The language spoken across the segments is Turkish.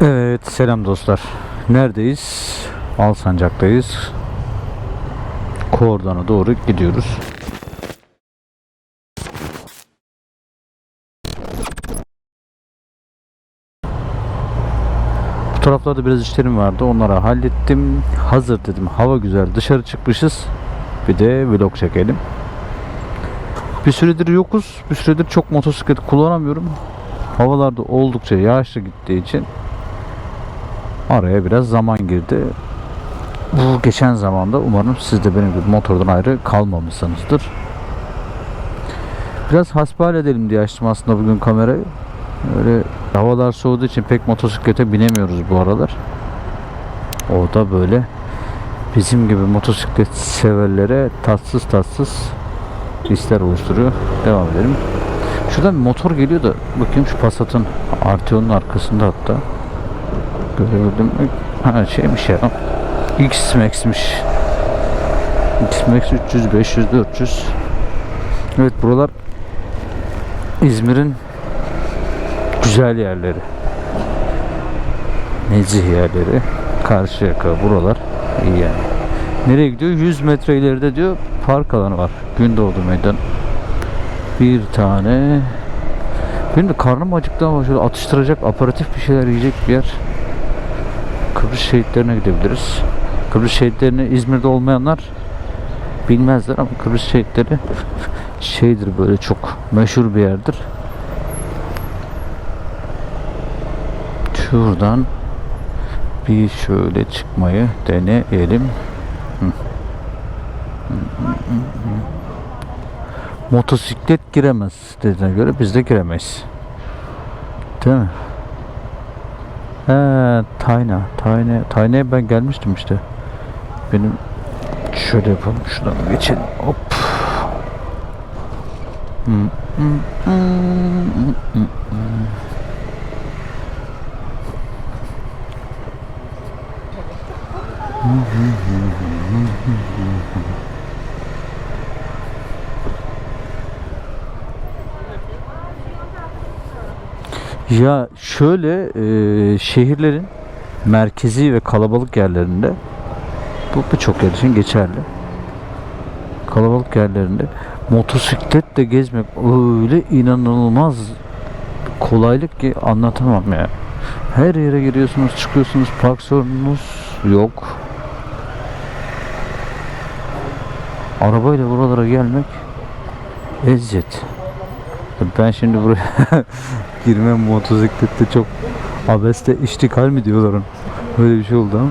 Evet selam dostlar. Neredeyiz? Alsancak'tayız. Kordon'a doğru gidiyoruz. Bu taraflarda biraz işlerim vardı. Onları hallettim. Hazır dedim. Hava güzel. Dışarı çıkmışız. Bir de vlog çekelim. Bir süredir yokuz. Bir süredir çok motosiklet kullanamıyorum. Havalarda oldukça yağışlı gittiği için araya biraz zaman girdi. Bu geçen zamanda umarım siz de benim gibi motordan ayrı kalmamışsınızdır. Biraz hasbihal edelim diye açtım aslında bugün kamerayı. Öyle havalar soğuduğu için pek motosiklete binemiyoruz bu aralar. O da böyle bizim gibi motosiklet severlere tatsız tatsız hisler oluşturuyor. Devam edelim. Şuradan motor geliyor da bakayım şu Passat'ın Arteon'un arkasında hatta. Mi? Ha şeymiş ya. X-Max'miş. X-Max 300, 500, 400. Evet buralar İzmir'in güzel yerleri. Nezih yerleri. Karşıyaka buralar iyi yani. Nereye gidiyor? 100 metre ileride diyor park alanı var. Gündoğdu meydan. Bir tane benim de karnım acıktı ama şöyle atıştıracak aparatif bir şeyler yiyecek bir yer. Kıbrıs şehitlerine gidebiliriz. Kıbrıs şehitlerini İzmir'de olmayanlar bilmezler ama Kıbrıs şehitleri şeydir böyle çok meşhur bir yerdir. Şuradan bir şöyle çıkmayı deneyelim. Hı. Motosiklet giremez dediğine göre biz de giremeyiz. Değil mi? He, Tayna. Tayna. Tayna'ya ben gelmiştim işte. Benim şöyle yapalım. Şuradan geçelim. Hop. Hı, hı, hı, hı, hı, hı. Ya şöyle e, şehirlerin merkezi ve kalabalık yerlerinde bu birçok yer için geçerli. Kalabalık yerlerinde motosikletle gezmek öyle inanılmaz kolaylık ki anlatamam ya. Her yere giriyorsunuz, çıkıyorsunuz, park sorununuz yok. Arabayla buralara gelmek eziyet. Ben şimdi buraya girmem motosiklette çok abeste iştikal mi diyorlar ona. Öyle bir şey oldu ama.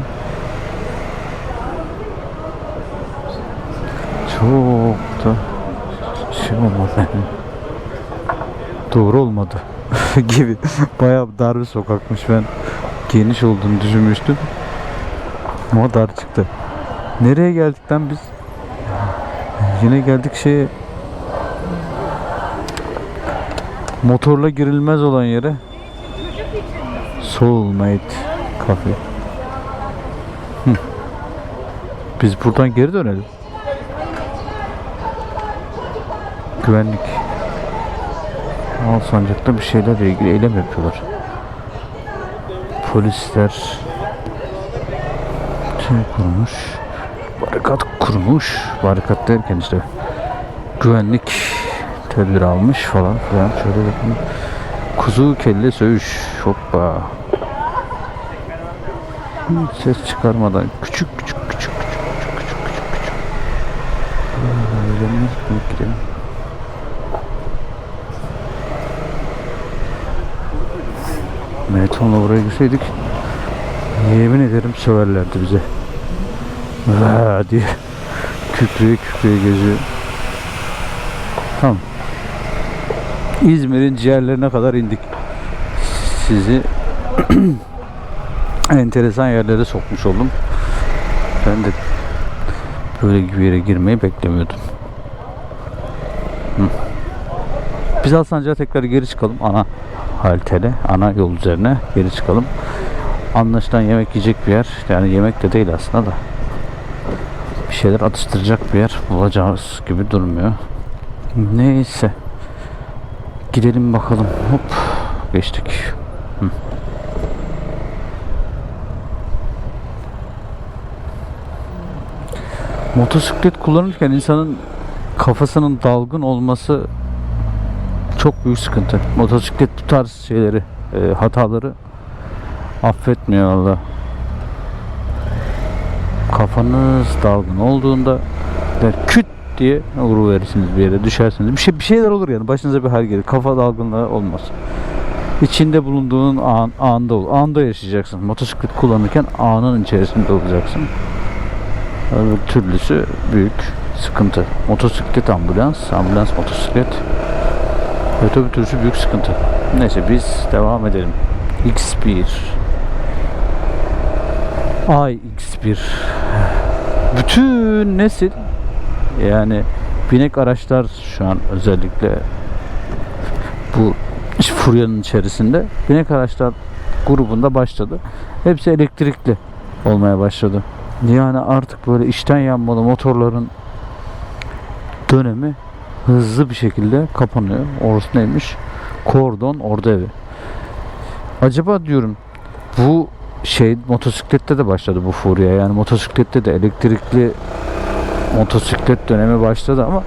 Çok da şey olmadı yani. Doğru olmadı gibi. Bayağı dar bir sokakmış ben geniş olduğunu düşünmüştüm. Ama dar çıktı. Nereye geldik lan biz? Yine geldik şeye motorla girilmez olan yere Soulmate Cafe. Hı. Biz buradan geri dönelim. Güvenlik. Alsancak'ta bir şeylerle ilgili eylem yapıyorlar. Polisler şey kurmuş. Barikat kurmuş. Barikat derken işte güvenlik tedbir almış falan filan. Şöyle bakın. Kuzu kelle söğüş. Hoppa. Hiç Ses çıkarmadan küçük küçük küçük küçük küçük küçük küçük küçük. Böyle büyük gidelim. Metonla buraya girseydik yemin ederim söverlerdi bize. Vaa diye kükreye kükreye geziyor. Tamam. İzmir'in ciğerlerine kadar indik. Sizi enteresan yerlere sokmuş oldum. Ben de böyle bir yere girmeyi beklemiyordum. Biz Alsancak'a tekrar geri çıkalım ana haltele, ana yol üzerine geri çıkalım. Anlaşılan yemek yiyecek bir yer. Yani yemek de değil aslında da. Bir şeyler atıştıracak bir yer bulacağız gibi durmuyor. Neyse. Gidelim bakalım. Hop geçtik. Hı. Motosiklet kullanırken insanın kafasının dalgın olması çok büyük sıkıntı. Motosiklet bu tarz şeyleri, e, hataları affetmiyor Allah. Kafanız dalgın olduğunda küt diye vuruverirsiniz bir yere düşersiniz. Bir şey bir şeyler olur yani başınıza bir hal gelir. Kafa dalgınlığı olmaz. İçinde bulunduğun an, anda ol. Anda yaşayacaksın. Motosiklet kullanırken anın içerisinde olacaksın. Öbür türlüsü büyük sıkıntı. Motosiklet ambulans, ambulans motosiklet. Öbür türlüsü büyük sıkıntı. Neyse biz devam edelim. X1 Ay X1 Bütün nesil yani binek araçlar şu an özellikle bu furyanın içerisinde binek araçlar grubunda başladı. Hepsi elektrikli olmaya başladı. Yani artık böyle içten yanmalı motorların dönemi hızlı bir şekilde kapanıyor. Orası neymiş? Kordon orada evi. Acaba diyorum bu şey motosiklette de başladı bu furya. Yani motosiklette de elektrikli motosiklet dönemi başladı ama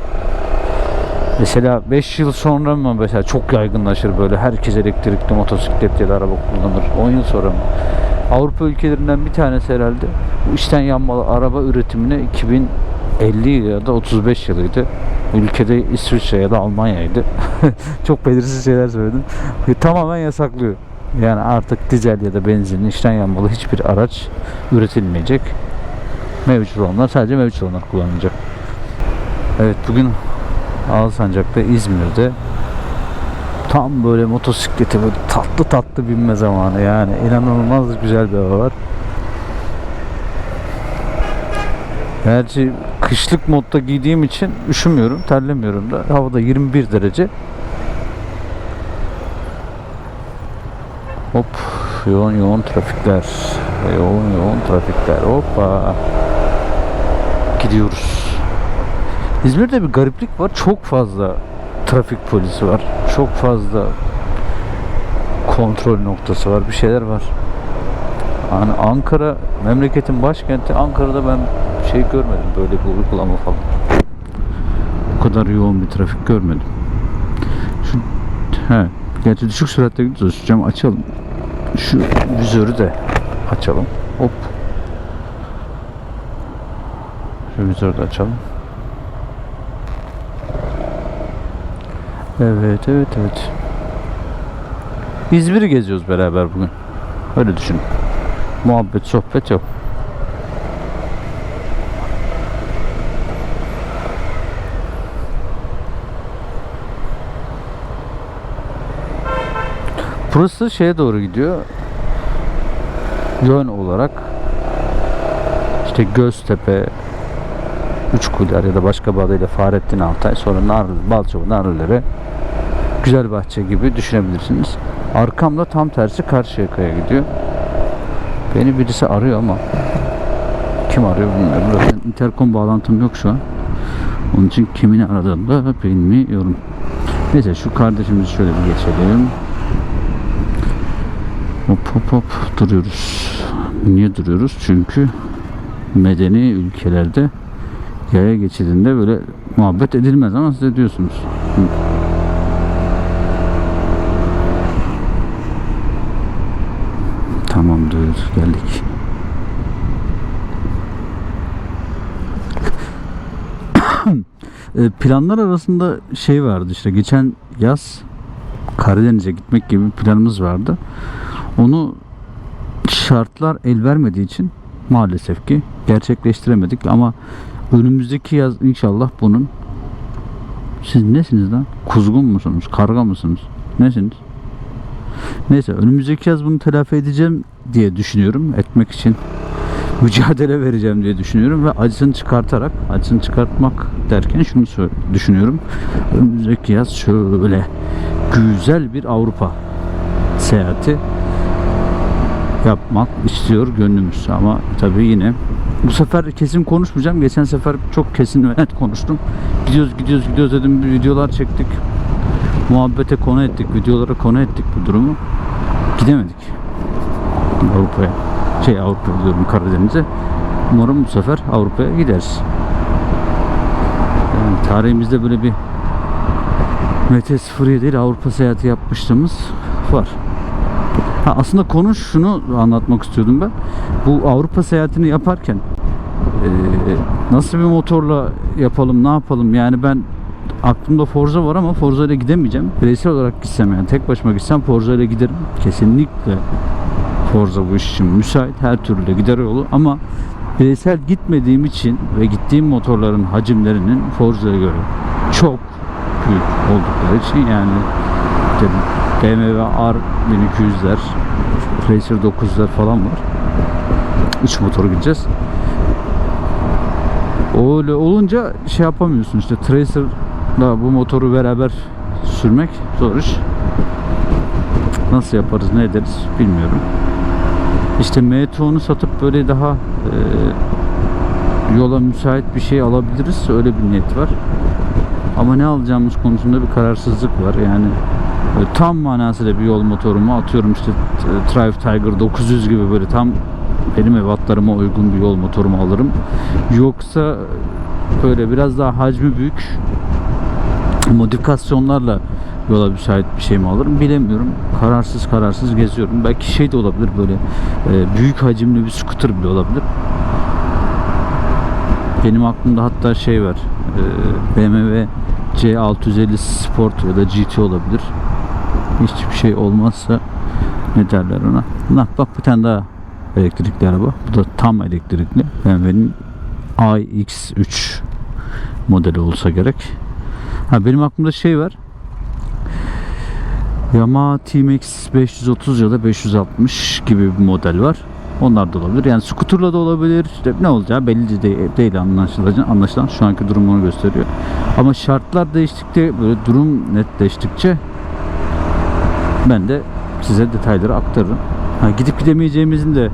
mesela 5 yıl sonra mı mesela çok yaygınlaşır böyle herkes elektrikli motosiklet ya da araba kullanır 10 yıl sonra mı? Avrupa ülkelerinden bir tanesi herhalde bu içten yanmalı araba üretimine 2050 ya da 35 yılıydı. Ülkede İsviçre ya da Almanya'ydı. çok belirsiz şeyler söyledim. Tamamen yasaklıyor. Yani artık dizel ya da benzinli içten yanmalı hiçbir araç üretilmeyecek. Mevcut olanlar sadece mevcut olanlar kullanılacak. Evet bugün Alsancak'ta İzmir'de tam böyle motosiklete böyle tatlı tatlı binme zamanı yani inanılmaz güzel bir hava var. Gerçi kışlık modda giydiğim için üşümüyorum, terlemiyorum da. Havada 21 derece. Hop yoğun yoğun trafikler. Yoğun yoğun trafikler. Hoppa. Gidiyoruz. İzmir'de bir gariplik var. Çok fazla trafik polisi var. Çok fazla kontrol noktası var. Bir şeyler var. Yani Ankara memleketin başkenti Ankara'da ben şey görmedim böyle bir uygulama falan. Bu kadar yoğun bir trafik görmedim. Şu he, gerçi düşük süratte gidiyoruz. Şu camı açalım. Şu vizörü de açalım. Hop. Şu vizörü de açalım. Evet, evet, evet. İzmir'i geziyoruz beraber bugün. Öyle düşün. Muhabbet, sohbet yok. Burası şeye doğru gidiyor. Yön olarak işte Göztepe, Üçkuyular ya da başka bir adıyla Fahrettin Altay sonra Narlı, Balçova, Narlıları Güzelbahçe gibi düşünebilirsiniz. Arkamda tam tersi Karşıyaka'ya gidiyor. Beni birisi arıyor ama kim arıyor bilmiyorum. Zaten interkom bağlantım yok şu an. Onun için kimin aradığını da bilmiyorum. Neyse şu kardeşimizi şöyle bir geçelim. Hop hop hop duruyoruz. Niye duruyoruz? Çünkü medeni ülkelerde yaya geçidinde böyle muhabbet edilmez ama siz ediyorsunuz. Tamamdır geldik. E, planlar arasında şey vardı işte geçen yaz Karadeniz'e gitmek gibi planımız vardı. Onu şartlar el vermediği için maalesef ki gerçekleştiremedik ama önümüzdeki yaz inşallah bunun siz nesiniz lan? Kuzgun musunuz? Karga mısınız? Nesiniz? Neyse önümüzdeki yaz bunu telafi edeceğim diye düşünüyorum. Etmek için mücadele vereceğim diye düşünüyorum ve acısını çıkartarak acısını çıkartmak derken şunu düşünüyorum. Önümüzdeki yaz şöyle güzel bir Avrupa seyahati yapmak istiyor gönlümüz ama tabii yine bu sefer kesin konuşmayacağım. Geçen sefer çok kesin ve net konuştum. Gidiyoruz gidiyoruz gidiyoruz dedim bir videolar çektik. Muhabbete konu ettik, videolara konu ettik bu durumu. Gidemedik. Avrupa'ya. Şey Avrupa diyorum Karadeniz'e. Umarım bu sefer Avrupa'ya gideriz. Yani tarihimizde böyle bir MT-07 ile Avrupa seyahati yapmışlığımız var. Ha, aslında konu şunu anlatmak istiyordum ben. Bu Avrupa seyahatini yaparken eee, nasıl bir motorla yapalım, ne yapalım? Yani ben aklımda Forza var ama Forza ile gidemeyeceğim. Bireysel olarak gitsem yani tek başıma gitsem Forza ile giderim. Kesinlikle Forza bu iş için müsait. Her türlü de gider yolu ama bireysel gitmediğim için ve gittiğim motorların hacimlerinin Forza'ya göre çok büyük oldukları için yani işte BMW R 1200'ler, Racer 9'lar falan var. 3 motoru gideceğiz. Öyle olunca şey yapamıyorsun işte Tracer'la bu motoru beraber sürmek zor iş. Nasıl yaparız ne ederiz bilmiyorum. İşte M2'onu satıp böyle daha e, yola müsait bir şey alabiliriz. Öyle bir niyet var. Ama ne alacağımız konusunda bir kararsızlık var. Yani e, tam manasıyla bir yol motorumu atıyorum işte Triumph Tiger 900 gibi böyle tam benim evatlarıma uygun bir yol motorumu alırım. Yoksa böyle biraz daha hacmi büyük modifikasyonlarla yola müsait bir şey mi alırım bilemiyorum. Kararsız kararsız geziyorum. Belki şey de olabilir böyle e, büyük hacimli bir scooter bile olabilir. Benim aklımda hatta şey var. e, BMW C650 Sport ya da GT olabilir. Hiçbir şey olmazsa ne derler ona? Bak bak bir tane daha elektrikli araba. Bu da tam elektrikli. BMW'nin iX3 modeli olsa gerek. Ha benim aklımda şey var. Yamaha TMX 530 ya da 560 gibi bir model var. Onlar da olabilir. Yani scooterla da olabilir. İşte ne olacağı belli değil, değil anlaşılan, anlaşılan. Şu anki durum onu gösteriyor. Ama şartlar değiştikçe böyle durum netleştikçe ben de size detayları aktarırım. Ha, gidip gidemeyeceğimizin de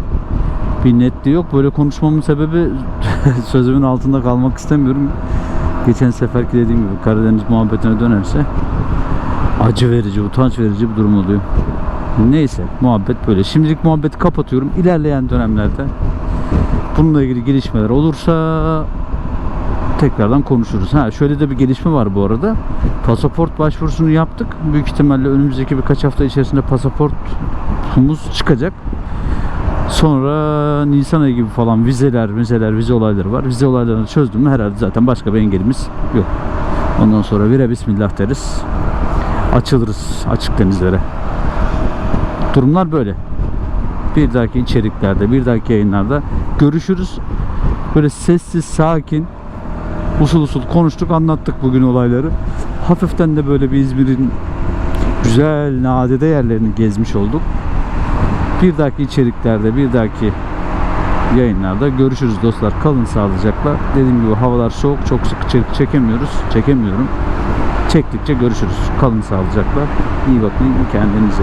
bir netliği yok. Böyle konuşmamın sebebi sözümün altında kalmak istemiyorum. Geçen seferki dediğim gibi Karadeniz muhabbetine dönerse acı verici, utanç verici bir durum oluyor. Neyse muhabbet böyle. Şimdilik muhabbeti kapatıyorum. İlerleyen dönemlerde bununla ilgili gelişmeler olursa tekrardan konuşuruz. Ha şöyle de bir gelişme var bu arada. Pasaport başvurusunu yaptık. Büyük ihtimalle önümüzdeki birkaç hafta içerisinde pasaportumuz çıkacak. Sonra Nisan ayı gibi falan vizeler, vizeler, vize olayları var. Vize olaylarını çözdüm mü herhalde zaten başka bir engelimiz yok. Ondan sonra vire bismillah deriz. Açılırız açık denizlere. Durumlar böyle. Bir dahaki içeriklerde, bir dahaki yayınlarda görüşürüz. Böyle sessiz, sakin, usul usul konuştuk, anlattık bugün olayları. Hafiften de böyle bir İzmir'in güzel, nadide yerlerini gezmiş olduk. Bir dahaki içeriklerde, bir dahaki yayınlarda görüşürüz dostlar. Kalın sağlıcakla. Dediğim gibi havalar soğuk, çok sık içerik çekemiyoruz. Çekemiyorum. Çektikçe görüşürüz. Kalın sağlıcakla. İyi bakın kendinize.